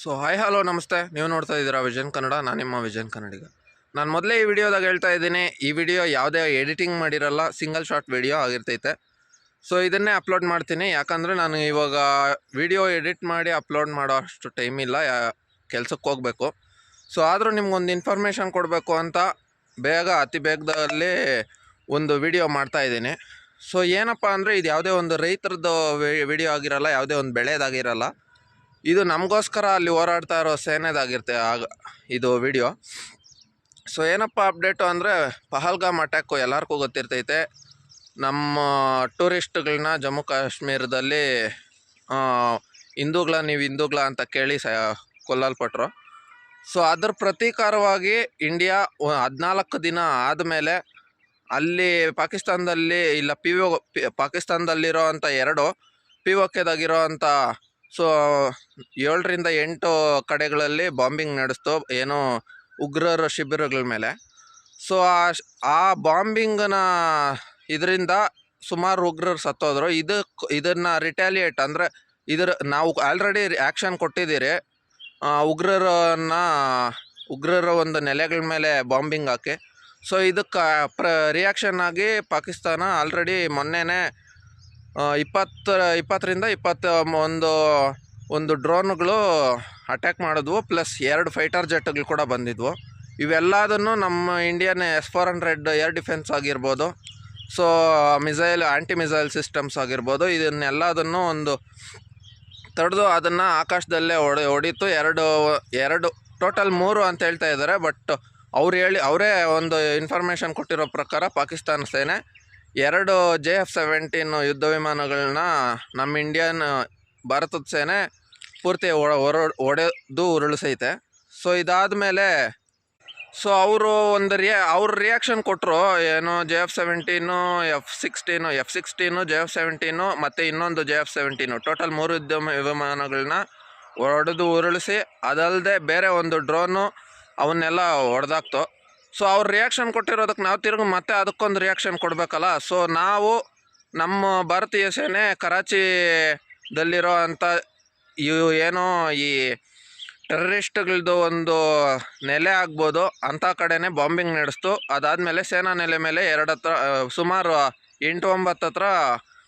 So hi hello ನಮಸ್ತೆ. ನೀವು ನೋಡ್ತಾ ಇದ್ದೀರಾ ವಿಜನ್ ಕನ್ನಡ, ನಾನು ನಿಮ್ಮ ವಿಜನ್ ಕನ್ನಡಿಗ. ನಾನು ಮೊದಲೇ ಈ ವಿಡಿಯೋದಾಗ ಹೇಳ್ತಾ ಇದ್ದೀನಿ, ಈ ವಿಡಿಯೋ ಯಾವುದೇ ಎಡಿಟಿಂಗ್ ಮಾಡಿರಲ್ಲ, ಸಿಂಗಲ್ ಶಾರ್ಟ್ ವಿಡಿಯೋ ಆಗಿರ್ತೈತೆ. ಸೊ ಇದನ್ನೇ ಅಪ್ಲೋಡ್ ಮಾಡ್ತೀನಿ, ಯಾಕಂದರೆ ನಾನು ಇವಾಗ ವಿಡಿಯೋ ಎಡಿಟ್ ಮಾಡಿ ಅಪ್ಲೋಡ್ ಮಾಡೋ ಅಷ್ಟು ಟೈಮ್ ಇಲ್ಲ ಕೆಲಸಕ್ಕೆ ಹೋಗಬೇಕು. ಸೊ ಆದರೂ ನಿಮ್ಗೊಂದು ಇನ್ಫಾರ್ಮೇಷನ್ ಕೊಡಬೇಕು ಅಂತ ಬೇಗ, ಅತಿ ಬೇಗದಲ್ಲಿ ಒಂದು ವಿಡಿಯೋ ಮಾಡ್ತಾ ಇದ್ದೀನಿ. ಸೊ ಏನಪ್ಪ ಅಂದರೆ, ಇದು ಯಾವುದೇ ಒಂದು ರೈತರದ್ದು ವಿಡಿಯೋ ಆಗಿರಲ್ಲ, ಯಾವುದೇ ಒಂದು ಬೆಳೆದಾಗಿರಲ್ಲ ಇದು ನಮಗೋಸ್ಕರ ಅಲ್ಲಿ ಹೋರಾಡ್ತಾ ಇರೋ ಸೇನೆದಾಗಿರುತ್ತೆ ಆಗ ಇದು ವಿಡಿಯೋ ಸೊ ಏನಪ್ಪ ಅಪ್ಡೇಟು ಅಂದರೆ ಪಹಲ್ಗಾಮ್ ಅಟ್ಯಾಕು ಎಲ್ಲರಿಗೂ ಗೊತ್ತಿರ್ತೈತೆ. ನಮ್ಮ ಟೂರಿಸ್ಟ್ಗಳನ್ನ ಜಮ್ಮು ಕಾಶ್ಮೀರದಲ್ಲಿ ಹಿಂದೂಗಳ ನೀವು ಹಿಂದೂಗಳ ಅಂತ ಕೇಳಿ ಸ, ಕೊಲ್ಲಲ್ಪಟ್ರು. ಸೊ ಅದ್ರ ಪ್ರತೀಕಾರವಾಗಿ ಇಂಡಿಯಾ ಹದಿನಾಲ್ಕು ದಿನ ಆದಮೇಲೆ ಅಲ್ಲಿ ಪಾಕಿಸ್ತಾನದಲ್ಲಿ ಇಲ್ಲ ಪಿ ಪಾಕಿಸ್ತಾನದಲ್ಲಿರೋ ಅಂಥ ಎರಡು ಪಿ ಒ ಅಂಥ ಸೊ, ಏಳರಿಂದ ಎಂಟು ಕಡೆಗಳಲ್ಲಿ ಬಾಂಬಿಂಗ್ ನಡೆಸ್ತು. ಏನೋ ಉಗ್ರರ ಶಿಬಿರಗಳ ಮೇಲೆ. ಸೊ, ಆ ಆ ಬಾಂಬಿಂಗನ್ನ ಇದರಿಂದ ಸುಮಾರು ಉಗ್ರರು ಸತ್ತೋದ್ರು. ಇದಕ್ಕೆ ಇದನ್ನು ರಿಟ್ಯಾಲಿಯೇಟ್ ಅಂದರೆ ಇದರ, ನಾವು ಆಲ್ರೆಡಿ ಆ್ಯಕ್ಷನ್ ಕೊಟ್ಟಿದ್ದೀರಿ. ಉಗ್ರರನ್ನ, ಉಗ್ರರ ಒಂದು ನೆಲೆಗಳ ಮೇಲೆ ಬಾಂಬಿಂಗ್ ಹಾಕಿ. ಸೊ, ಇದಕ್ಕೆ ಪ್ರ, ರಿಯಾಕ್ಷನ್ ಆಗಿ ಪಾಕಿಸ್ತಾನ ಆಲ್ರೆಡಿ ಮೊನ್ನೆನೇ ಇಪ್ಪತ್ತು ಇಪ್ಪತ್ತರಿಂದ ಇಪ್ಪತ್ತ ಒಂದು ಒಂದು ಡ್ರೋನ್ಗಳು ಅಟ್ಯಾಕ್ ಮಾಡಿದ್ವು ಪ್ಲಸ್ ಎರಡು ಫೈಟರ್ ಜೆಟ್ಗಳು ಕೂಡ ಬಂದಿದ್ವು. ಇವೆಲ್ಲದನ್ನು ನಮ್ಮ Indian S four hundred air defence ಆಗಿರ್ಬೋದು so missile anti missile systems ಆಗಿರ್ಬೋದು, ಇದನ್ನೆಲ್ಲದನ್ನು ಒಂದು ತಡೆದು ಅದನ್ನು ಆಕಾಶದಲ್ಲೇ ಹೊಡೆ, ಹೊಡಿತು, ಎರಡು ಎರಡು ಟೋಟಲ್ ಮೂರು ಅಂತ ಹೇಳ್ತಾ ಇದ್ದಾರೆ ಬಟ್ ಅವ್ರು ಹೇಳಿ, ಅವರೇ ಒಂದು ಇನ್ಫಾರ್ಮೇಷನ್ ಕೊಟ್ಟಿರೋ ಪ್ರಕಾರ ಪಾಕಿಸ್ತಾನ ಸೇನೆ ಎರಡು ಜೆ ಎಫ್ ಸೆವೆಂಟೀನ್ ಯುದ್ಧ ವಿಮಾನಗಳನ್ನ ನಮ್ಮ ಇಂಡಿಯನ್, ಭಾರತದ ಸೇನೆ ಪೂರ್ತಿ ಒಡೆದು ಉರುಳಿಸೈತೆ. ಸೊ, ಇದಾದಮೇಲೆ, ಸೊ, ಅವರು ಒಂದು ರಿಯಾ, ಅವ್ರು ರಿಯಾಕ್ಷನ್ ಕೊಟ್ಟರು ಏನು J F seventeen, F sixteen F sixteen, J F seventeen, ಮತ್ತು ಇನ್ನೊಂದು ಜೆ ಎಫ್ ಸೆವೆಂಟೀನು, ಟೋಟಲ್ ಮೂರು ಯುದ್ಧ ವಿಮಾನಗಳನ್ನ ಹೊಡೆದು ಉರುಳಿಸಿ ಅದಲ್ಲದೆ ಬೇರೆ ಒಂದು ಡ್ರೋನು ಅವನ್ನೆಲ್ಲ ಹೊಡೆದಾಕ್ತು ಸೊ ಅವ್ರು ರಿಯಾಕ್ಷನ್ ಕೊಟ್ಟಿರೋದಕ್ಕೆ ನಾವು ತಿರುಗಿ ಮತ್ತೆ ಅದಕ್ಕೊಂದು ರಿಯಾಕ್ಷನ್ ಕೊಡಬೇಕಲ್ಲ? ಸೊ ನಾವು ನಮ್ಮ ಭಾರತೀಯ ಸೇನೆ ಕರಾಚಿದಲ್ಲಿರೋ ಅಂಥ ಇವು ಏನೋ ಈ ಟೆರರಿಸ್ಟ್ಗಳದ್ದು ಒಂದು ನೆಲೆ ಆಗ್ಬೋದು ಅಂಥ ಕಡೆನೇ ಬಾಂಬಿಂಗ್ ನಡೆಸ್ತು. ಅದಾದಮೇಲೆ ಸೇನಾ ನೆಲೆ ಮೇಲೆ ಎರಡು ಹತ್ರ ಸುಮಾರು ಎಂಟು ಒಂಬತ್ತು ಹತ್ರ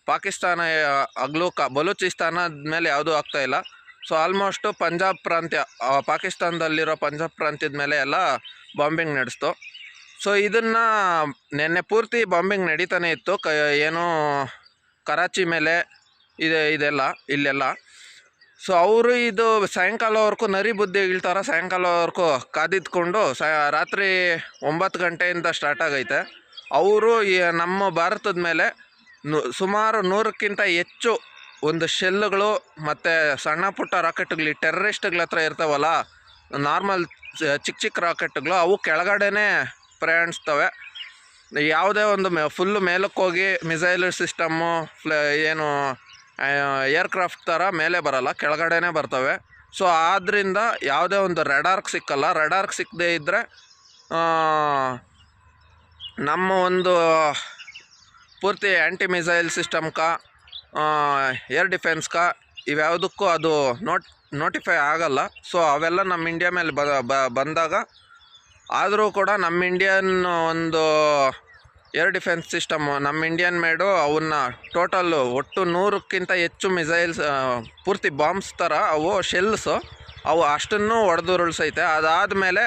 ಪಾಕಿಸ್ತಾನ ಅಗ್ಲೂ ಕ, ಬಲೂಚಿಸ್ತಾನದ ಮೇಲೆ ಯಾವುದೂ ಆಗ್ತಾಯಿಲ್ಲ ಸೊ ಆಲ್ಮೋಸ್ಟು ಪಂಜಾಬ್ ಪ್ರಾಂತ್ಯ ಪಾಕಿಸ್ತಾನದಲ್ಲಿರೋ ಪಂಜಾಬ್ ಪ್ರಾಂತ್ಯದ ಮೇಲೆ ಎಲ್ಲ ಬಾಂಬಿಂಗ್ ನಡೆಸ್ತು. ಸೊ ಇದನ್ನು ನಿನ್ನೆ ಪೂರ್ತಿ ಬಾಂಬಿಂಗ್ ನಡೀತಾನೆ ಇತ್ತು. ಕ, ಏನು ಕರಾಚಿ ಮೇಲೆ ಇದೆ, ಇದೆಲ್ಲ, ಇಲ್ಲೆಲ್ಲ. ಸೊ ಅವರು ಇದು ಸಾಯಂಕಾಲವರೆಗೂ ನರಿ ಬುದ್ಧಿ ಇಳ್ತಾರ ಸಾಯಂಕಾಲವರೆಗೂ ಕಾದಿದ್ಕೊಂಡು ಸ, ರಾತ್ರಿ ಒಂಬತ್ತು ಗಂಟೆಯಿಂದ ಸ್ಟಾರ್ಟ್ ಆಗೈತೆ. ಅವರು ನಮ್ಮ ಭಾರತದ ಮೇಲೆ ನು, ಸುಮಾರು ನೂರಕ್ಕಿಂತ ಹೆಚ್ಚು ಒಂದು ಶೆಲ್ಗಳು ಮತ್ತು ಸಣ್ಣ ಪುಟ್ಟ ರಾಕೆಟ್ಗಳು ಟೆರರಿಸ್ಟ್ಗಳ ಹತ್ರ ಇರ್ತಾವಲ್ಲ, ನಾರ್ಮಲ್ ಚಿಕ್ಕ ಚಿಕ್ಕ ರಾಕೆಟ್ಗಳು, ಅವು ಕೆಳಗಡೆನೇ ಪ್ರಯಾಣಿಸ್ತವೆ. ಯಾವುದೇ ಒಂದು ಮೆ ಫುಲ್ಲು ಮೇಲಕ್ಕೆ ಹೋಗಿ ಮಿಸೈಲ್ ಸಿಸ್ಟಮ್ಮು ಫ್ಲ, ಏನು ಏರ್ಕ್ರಾಫ್ಟ್ ಥರ ಮೇಲೆ ಬರಲ್ಲ, ಕೆಳಗಡೆನೇ ಬರ್ತವೆ. ಸೊ ಆದ್ದರಿಂದ ಯಾವುದೇ ಒಂದು ರೆಡಾರ್ಕ್ ಸಿಕ್ಕಲ್ಲ. ರೆಡಾರ್ಕ್ ಸಿಕ್ಕದೇ ಇದ್ದರೆ ನಮ್ಮ ಒಂದು ಪೂರ್ತಿ ಆ್ಯಂಟಿ ಮಿಸೈಲ್ ಸಿಸ್ಟಮ್ಕ ಏರ್ ಡಿಫೆನ್ಸ್ಕ ಇವ್ಯಾವುದಕ್ಕೂ ಅದು ನೋಟ್ ನೋಟಿಫೈ ಆಗಲ್ಲ. ಸೊ ಅವೆಲ್ಲ ನಮ್ಮ ಇಂಡಿಯಾ ಮೇಲೆ ಬಂದಾಗ ಆದರೂ ಕೂಡ ನಮ್ಮ ಇಂಡಿಯನ್ ಒಂದು ಏರ್ ಡಿಫೆನ್ಸ್ ಸಿಸ್ಟಮ್ ನಮ್ಮ ಇಂಡಿಯನ್ ಮೇಡು ಅವನ್ನ ಟೋಟಲ್ ಒಟ್ಟು ನೂರಕ್ಕಿಂತ ಹೆಚ್ಚು ಮಿಸೈಲ್ಸ್ ಪೂರ್ತಿ ಬಾಂಬ್ಸ್ ಥರ ಅವು ಶೆಲ್ಸು ಅವು ಅಷ್ಟನ್ನು ಅದಾದ ಅದಾದಮೇಲೆ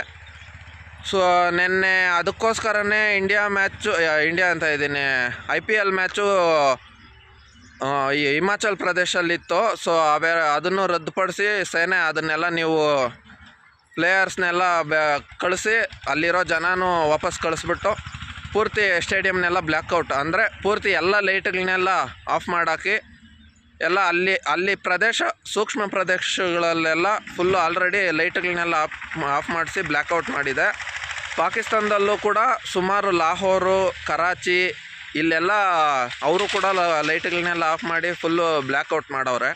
ಸೊ, ನಿನ್ನೆ ಅದಕ್ಕೋಸ್ಕರನೇ ಇಂಡಿಯಾ ಮ್ಯಾಚು ಇಂಡಿಯಾ ಅಂತ ಇದ್ದೀನಿ I P L match Himachal ಪ್ರದೇಶಲ್ಲಿತ್ತು. So ಅವೇ ಅದನ್ನು ರದ್ದುಪಡಿಸಿ ಸೇನೆ ಅದನ್ನೆಲ್ಲ ನೀವು ಪ್ಲೇಯರ್ಸ್ನೆಲ್ಲ ಕಳಿಸಿ ಅಲ್ಲಿರೋ ಜನನೂ ವಾಪಸ್ ಕಳಿಸ್ಬಿಟ್ಟು ಪೂರ್ತಿ ಸ್ಟೇಡಿಯಮ್ನೆಲ್ಲ ಬ್ಲ್ಯಾಕ್ಔಟ್ ಅಂದರೆ ಪೂರ್ತಿ ಎಲ್ಲ ಲೈಟ್ಗಳನ್ನೆಲ್ಲ ಆಫ್ ಮಾಡಾಕಿ ಎಲ್ಲ ಅಲ್ಲಿ ಅಲ್ಲಿ ಪ್ರದೇಶ, ಸೂಕ್ಷ್ಮ ಪ್ರದೇಶಗಳಲ್ಲೆಲ್ಲ ಫುಲ್ಲು ಆಲ್ರೆಡಿ ಲೈಟ್ಗಳನ್ನೆಲ್ಲ ಆಫ್ ಆಫ್ ಮಾಡಿಸಿ ಬ್ಲ್ಯಾಕ್ಔಟ್ ಮಾಡಿದೆ. ಪಾಕಿಸ್ತಾನದಲ್ಲೂ ಕೂಡ ಸುಮಾರು ಲಾಹೋರು, ಕರಾಚಿ ಇಲ್ಲೆಲ್ಲ ಅವರು ಕೂಡ ಲೈಟ್ಗಳನ್ನೆಲ್ಲ ಆಫ್ ಮಾಡಿ ಫುಲ್ಲು ಬ್ಲ್ಯಾಕ್ಔಟ್ ಮಾಡವ್ರೆ.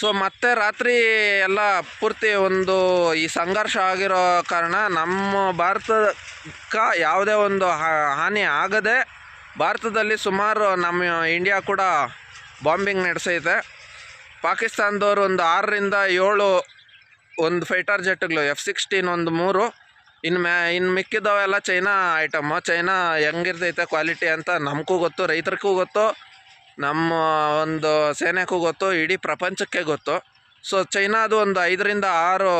ಸೊ ಮತ್ತೆ ರಾತ್ರಿ ಎಲ್ಲ ಪೂರ್ತಿ ಒಂದು ಈ ಸಂಘರ್ಷ ಆಗಿರೋ ಕಾರಣ ನಮ್ಮ ಭಾರತಕ್ಕೆ ಯಾವುದೇ ಒಂದು ಹಾನಿ ಆಗದೆ ಭಾರತದಲ್ಲಿ ಸುಮಾರು ನಮ್ಮ ಇಂಡಿಯಾ ಕೂಡ ಬಾಂಬಿಂಗ್ ನಡೆಸೈತೆ. ಪಾಕಿಸ್ತಾನದವ್ರು ಒಂದು ಆರರಿಂದ ಏಳು ಒಂದು ಫೈಟರ್ ಜೆಟ್ಗಳು ಎಫ್ ಸಿಕ್ಸ್ಟೀನ್ ಒಂದು ಮೂರು ಇನ್ನು ಮ್ಯಾ ಇನ್ನು ಮಿಕ್ಕಿದವೆಲ್ಲ ಚೈನಾ ಐಟಮ್ಮು ಚೈನಾ ಹೆಂಗಿರ್ತೈತೆ ಕ್ವಾಲಿಟಿ ಅಂತ ನಮಗೂ ಗೊತ್ತು, ರೈತರಿಗೂ ಗೊತ್ತು, ನಮ್ಮ ಒಂದು ಸೇನೆಗೂ ಗೊತ್ತು, ಇಡೀ ಪ್ರಪಂಚಕ್ಕೆ ಗೊತ್ತು. ಸೊ ಚೈನಾದು ಒಂದು ಐದರಿಂದ ಆರು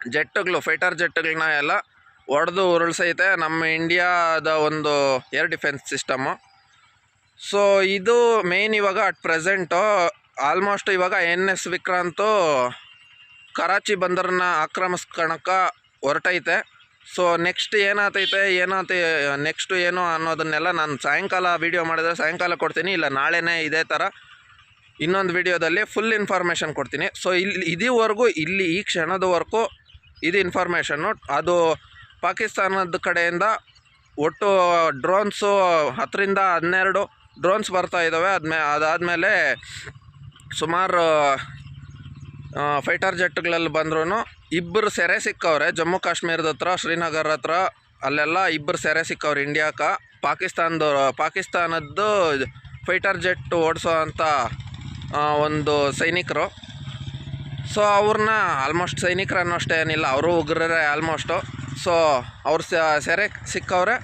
ಜೆಟ್ಟುಗಳು ಫೈಟರ್ ಜೆಟ್ಗಳನ್ನ ಎಲ್ಲ ಹೊಡೆದು ಉರುಳಿಸೈತೆ. ನಮ್ಮ ಇಂಡಿಯಾದ ಒಂದು ಏರ್ ಡಿಫೆನ್ಸ್ ಸಿಸ್ಟಮ್ಮು ಸೊ ಇದು ಮೇಯ್ನ್ ಇವಾಗ ಅಟ್ ಪ್ರೆಸೆಂಟು ಆಲ್ಮೋಸ್ಟ್ ಇವಾಗ ಎನ್ ಎಸ್ ವಿಕ್ರಾಂತು, ಕರಾಚಿ ಬಂದರನ್ನ ಆಕ್ರಮಿಸ್ಕೊಳಕ ಹೊರಟೈತೆ. ಸೊ ನೆಕ್ಸ್ಟ್ ಏನಾತೈತೆ, ಏನಾತ ನೆಕ್ಸ್ಟು ಏನು ಅನ್ನೋದನ್ನೆಲ್ಲ ನಾನು ಸಾಯಂಕಾಲ ವೀಡಿಯೋ ಮಾಡಿದ್ರೆ ಸಾಯಂಕಾಲ ಕೊಡ್ತೀನಿ, ಇಲ್ಲ ನಾಳೆನೇ ಇದೇ ಥರ ಇನ್ನೊಂದು ವಿಡಿಯೋದಲ್ಲಿ ಫುಲ್ ಇನ್ಫಾರ್ಮೇಷನ್ ಕೊಡ್ತೀನಿ. ಸೊ ಇಲ್ಲಿ ಇದೀವರೆಗೂ, ಇಲ್ಲಿ ಈ ಕ್ಷಣದವರೆಗೂ ಇದು ಇನ್ಫಾರ್ಮೇಷನ್ನು ಅದು ಪಾಕಿಸ್ತಾನದ ಕಡೆಯಿಂದ ಒಟ್ಟು ಡ್ರೋನ್ಸು ಹತ್ತರಿಂದ ಹನ್ನೆರಡು ಡ್ರೋನ್ಸ್ ಬರ್ತಾ ಇದ್ದಾವೆ ಅದ್ಮೇ, ಅದಾದಮೇಲೆ ಸುಮಾರು ಫೈಟರ್ ಜೆಟ್ಗಳಲ್ಲಿ ಬಂದ್ರೂ ಇಬ್ಬರು ಸೆರೆ ಸಿಕ್ಕವ್ರೆ. ಜಮ್ಮು ಕಾಶ್ಮೀರದ ಹತ್ರ, ಶ್ರೀನಗರ್ ಹತ್ರ, ಅಲ್ಲೆಲ್ಲ ಇಬ್ಬರು ಸೆರೆ ಸಿಕ್ಕವ್ರೆ ಇಂಡಿಯಾಕ. ಪಾಕಿಸ್ತಾನದ, ಪಾಕಿಸ್ತಾನದ್ದು ಫೈಟರ್ ಜೆಟ್ ಓಡಿಸೋ ಅಂಥ ಒಂದು ಸೈನಿಕರು. ಸೊ ಅವ್ರನ್ನ ಆಲ್ಮೋಸ್ಟ್ ಸೈನಿಕರು ಅನ್ನೋಷ್ಟೇ ಏನಿಲ್ಲ, ಅವರು ಉಗ್ರರೇ ಆಲ್ಮೋಸ್ಟು ಸೊ ಅವ್ರು ಸೆರೆ ಸಿಕ್ಕವ್ರೆ.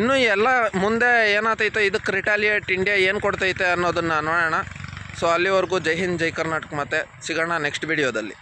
ಇನ್ನೂ ಎಲ್ಲ ಮುಂದೆ ಏನಾಗ್ತೈತೆ ಇದಕ್ಕೆ ರಿಟಾಲಿಯೇಟ್ ಇಂಡಿಯಾ ಏನು ಕೊಡ್ತೈತೆ ಅನ್ನೋದನ್ನು ನೋಡೋಣ. ಸೊ ಅಲ್ಲಿವರೆಗೂ ಜೈ ಹಿಂದ್ ಜೈ ಕರ್ನಾಟಕ ಮತ್ತೆ ಸಿಗೋಣ ನೆಕ್ಸ್ಟ್ ವಿಡಿಯೋದಲ್ಲಿ